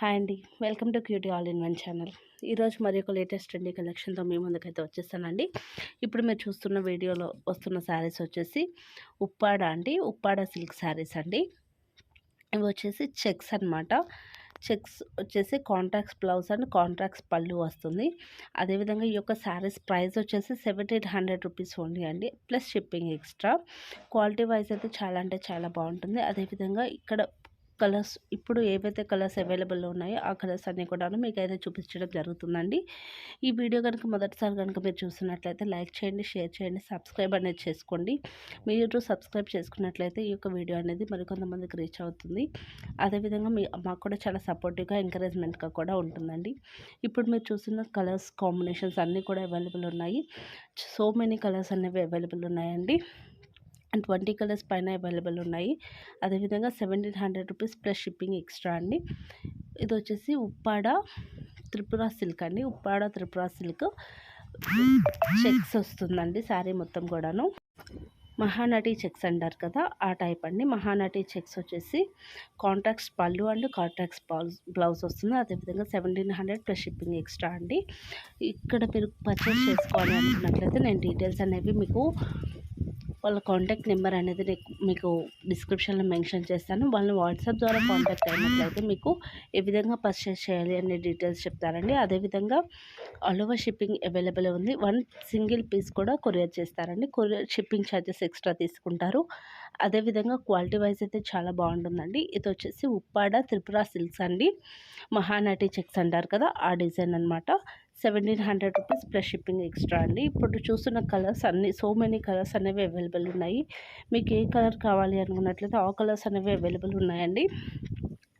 Hi అండి. Welcome to QT all in one channel. ఈరోజు మరి ఒక లేటెస్ట్ ట్రెండీ కలెక్షన్తో మీ ముందుకైతే వచ్చేస్తానండి. ఇప్పుడు మీరు చూస్తున్న వీడియోలో వస్తున్న శారీస్ వచ్చేసి ఉప్పాడ అండి. ఉప్పాడ సిల్క్ శారీస్ అండి. ఇవి వచ్చేసి చెక్స్ అనమాట చెక్స్ వచ్చేసి కాంట్రాక్ట్స్ బ్లౌజ్ అండ్ కాంట్రాక్ట్స్ పళ్ళు వస్తుంది. అదేవిధంగా ఈ యొక్క శారీస్ ప్రైస్ వచ్చేసి seventy eight hundred rupees only అండి. Plus shipping extra. Quality wise అయితే చాలా అంటే చాలా బాగుంటుంది. అదేవిధంగా ఇక్కడ కలర్స్ ఇప్పుడు ఏవైతే కలర్స్ అవైలబుల్లో ఉన్నాయో ఆ కలర్స్ అన్నీ కూడా మీకు అయితే చూపించడం జరుగుతుందండి. ఈ వీడియో కనుక మొదటిసారి కనుక మీరు చూస్తున్నట్లయితే లైక్ చేయండి షేర్ చేయండి సబ్స్క్రైబ్ అనేది చేసుకోండి. మీరు సబ్స్క్రైబ్ చేసుకున్నట్లయితే ఈ యొక్క వీడియో అనేది మరికొంతమందికి రీచ్ అవుతుంది. అదేవిధంగా మీ మాకు కూడా చాలా సపోర్టివ్గా ఎంకరేజ్మెంట్గా కూడా ఉంటుందండి. ఇప్పుడు మీరు చూస్తున్న కలర్స్ కాంబినేషన్స్ అన్నీ కూడా అవైలబుల్ ఉన్నాయి. సో మెనీ కలర్స్ అనేవి అవైలబుల్ ఉన్నాయండి. అండ్ ట్వంటీ కలర్స్ పైన అవైలబుల్ ఉన్నాయి. అదేవిధంగా seventeen hundred rupees plus shipping extra అండి. ఇది వచ్చేసి ఉప్పాడ త్రిపుర సిల్క్ అండి. ఉప్పాడ త్రిపుర సిల్క్ చెక్స్ వస్తుందండి శారీ మొత్తం కూడాను. మహానటి చెక్స్ అంటారు కదా ఆ టైప్ అండి. మహానటి చెక్స్ వచ్చేసి కాంట్రాక్ట్స్ పళ్ళు అండ్ కాంట్రాక్ట్స్ బ్లౌజ్ బ్లౌజ్ వస్తుంది. అదేవిధంగా seventeen hundred plus shipping extra అండి. ఇక్కడ మీరు పర్చేస్ చేసుకోవాలి అనుకున్నట్లయితే నేను డీటెయిల్స్ అనేవి మీకు వాళ్ళ కాంటాక్ట్ నెంబర్ అనేది మీకు డిస్క్రిప్షన్లో మెన్షన్ చేస్తాను. వాళ్ళని వాట్సాప్ ద్వారా కాంటాక్ట్ అయినట్లయితే మీకు ఏ విధంగా పర్చేస్ చేయాలి అనే డీటెయిల్స్ చెప్తారండి. అదేవిధంగా ఆల్ ఓవర్ షిప్పింగ్ అవైలబుల్ ఉంది. వన్ సింగిల్ పీస్ కూడా కొరియర్ చేస్తారండి. కొరియర్ షిప్పింగ్ ఛార్జెస్ ఎక్స్ట్రా తీసుకుంటారు. అదేవిధంగా క్వాలిటీ వైజ్ అయితే చాలా బాగుంటుందండి. ఇది వచ్చేసి ఉప్పాడ త్రిపుర సిల్క్స్ అండి. మహానటి చెక్స్ అంటారు కదా ఆ డిజైన్ అనమాట seventeen hundred rupees plus shipping extra అండి. ఇప్పుడు చూస్తున్న కలర్స్ అన్ని సో మెనీ కలర్స్ అనేవి అవైలబుల్ ఉన్నాయి. మీకు ఏ కలర్ కావాలి అనుకున్నట్లయితే ఆ కలర్స్ అనేవి అవైలబుల్ ఉన్నాయండి.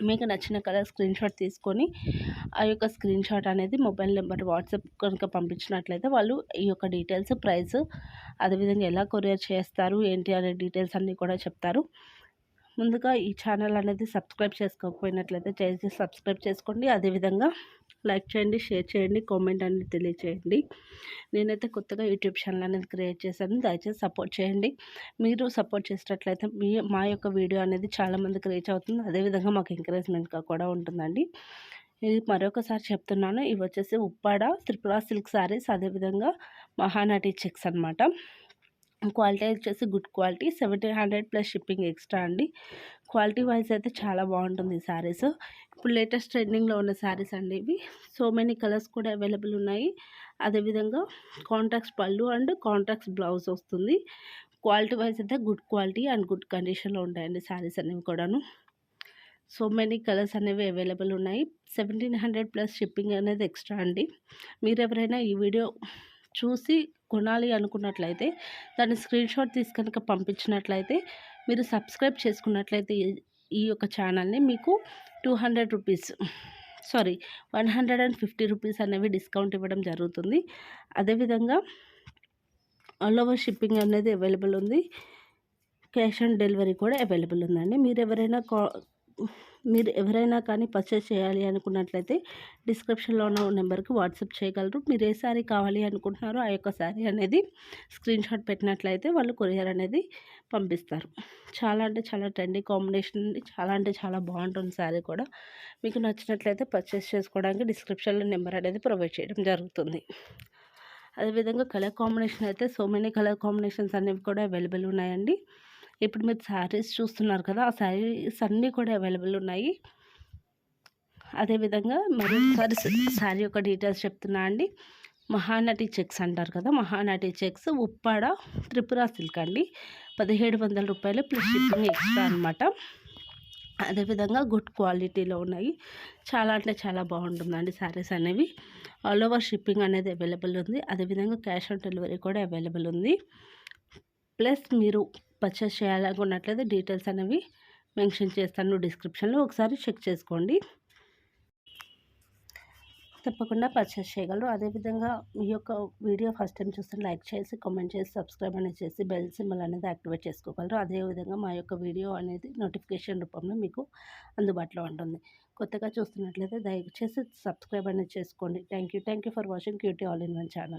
మీకు నచ్చిన కలర్ స్క్రీన్ షాట్ తీసుకొని ఆ యొక్క స్క్రీన్ షాట్ అనేది మొబైల్ నెంబర్ వాట్సాప్ కనుక పంపించినట్లయితే వాళ్ళు ఈ యొక్క డీటెయిల్స్ ప్రైస్ అదేవిధంగా ఎలా కొరియర్ చేస్తారు ఏంటి అనే డీటెయిల్స్ అన్నీ కూడా చెప్తారు. ముందుగా ఈ ఛానల్ అనేది సబ్స్క్రైబ్ చేసుకోకపోయినట్లయితే చేసి సబ్స్క్రైబ్ చేసుకోండి. అదేవిధంగా లైక్ చేయండి షేర్ చేయండి కామెంట్ అనేది తెలియచేయండి. నేనైతే కొత్తగా యూట్యూబ్ ఛానల్ అనేది క్రియేట్ చేశాను. దయచేసి సపోర్ట్ చేయండి. మీరు సపోర్ట్ చేసినట్లయితే మీ మా యొక్క వీడియో అనేది చాలామందికి రీచ్ అవుతుంది. అదేవిధంగా మాకు ఎంకరేజ్మెంట్గా కూడా ఉంటుందండి. ఇది మరొకసారి చెప్తున్నాను. ఇవి వచ్చేసి ఉప్పాడ త్రిపుర సిల్క్ శారీస్ అదేవిధంగా మహానటి చెక్స్ అనమాట క్వాలిటీ వచ్చేసి good quality. Seventeen hundred plus shipping extra అండి. క్వాలిటీ వైజ్ అయితే చాలా బాగుంటుంది ఈ శారీస్ ఇప్పుడు లేటెస్ట్ ట్రెండింగ్లో ఉన్న శారీస్ అండి ఇవి. సో మెనీ కలర్స్ కూడా అవైలబుల్ ఉన్నాయి. అదేవిధంగా కాంట్రాక్ట్స్ పళ్ళు అండ్ కాంట్రాక్ట్స్ బ్లౌజ్ వస్తుంది. క్వాలిటీ వైజ్ అయితే గుడ్ క్వాలిటీ అండ్ గుడ్ కండిషన్లో ఉంటాయండి శారీస్ అనేవి కూడాను. సో మెనీ కలర్స్ అనేవి అవైలబుల్ ఉన్నాయి. సెవెంటీన్ హండ్రెడ్ ప్లస్ షిప్పింగ్ అనేది ఎక్స్ట్రా అండి. మీరు ఎవరైనా ఈ వీడియో చూసి కొనాలి అనుకున్నట్లయితే దాన్ని స్క్రీన్ షాట్ తీసి కనుక పంపించినట్లయితే మీరు సబ్స్క్రైబ్ చేసుకున్నట్లయితే ఈ యొక్క ఛానల్ని మీకు two hundred rupees sorry one hundred and fifty rupees అనేవి డిస్కౌంట్ ఇవ్వడం జరుగుతుంది. అదేవిధంగా ఆల్ ఓవర్ షిప్పింగ్ అనేది అవైలబుల్ ఉంది. క్యాష్ ఆన్ డెలివరీ కూడా అవైలబుల్ ఉందండి. మీరు ఎవరైనా కా మీరు ఎవరైనా కానీ పర్చేస్ చేయాలి అనుకున్నట్లయితే డిస్క్రిప్షన్లో ఉన్న నెంబర్కి వాట్సాప్ చేయగలరు. మీరు ఏ శారీ కావాలి అనుకుంటున్నారో ఆ యొక్క శారీ అనేది స్క్రీన్ షాట్ పెట్టినట్లయితే వాళ్ళు కొరియర్ అనేది పంపిస్తారు. చాలా అంటే చాలా ట్రెండీ కాంబినేషన్ చాలా అంటే చాలా బాగుంటుంది శారీ కూడా. మీకు నచ్చినట్లయితే పర్చేస్ చేసుకోవడానికి డిస్క్రిప్షన్లో నెంబర్ అనేది ప్రొవైడ్ చేయడం జరుగుతుంది. అదేవిధంగా కలర్ కాంబినేషన్ అయితే సో మెనీ కలర్ కాంబినేషన్స్ అనేవి కూడా అవైలబుల్ ఉన్నాయండి. ఇప్పుడు మీరు శారీస్ చూస్తున్నారు కదా ఆ శారీస్ అన్నీ కూడా అవైలబుల్ ఉన్నాయి. అదేవిధంగా మరొకసారి శారీ యొక్క డీటెయిల్స్ చెప్తున్నా అండి. మహానటి చెక్స్ అంటారు కదా మహానటి చెక్స్ ఉప్పాడ త్రిపుర సిల్క్ అండి. పదిహేడు వందల రూపాయలు ప్లస్ షిప్పింగ్ ఎక్స్ట్రా అనమాట అదేవిధంగా గుడ్ క్వాలిటీలో ఉన్నాయి. చాలా అంటే చాలా బాగుంటుందండి శారీస్ అనేవి. ఆల్ ఓవర్ షిప్పింగ్ అనేది అవైలబుల్ ఉంది. అదేవిధంగా క్యాష్ ఆన్ డెలివరీ కూడా అవైలబుల్ ఉంది. ప్లస్ మీరు పర్చేస్ చేయాలనుకున్నట్లయితే డీటెయిల్స్ అనేవి మెన్షన్ చేస్తాను. డిస్క్రిప్షన్లో ఒకసారి చెక్ చేసుకోండి. తప్పకుండా పర్చేస్ చేయగలరు. అదేవిధంగా మీ యొక్క వీడియో ఫస్ట్ టైం చూస్తే లైక్ చేసి కామెంట్ చేసి సబ్స్క్రైబ్ అనేది చేసి బెల్ సింబల్ అనేది యాక్టివేట్ చేసుకోగలరు. అదేవిధంగా మా యొక్క వీడియో అనేది నోటిఫికేషన్ రూపంలో మీకు అందుబాటులో ఉంటుంది. కొత్తగా చూస్తున్నట్లయితే దయచేసి సబ్స్క్రైబ్ అనేది చేసుకోండి. Thank you thank you for watching QT all in one channel.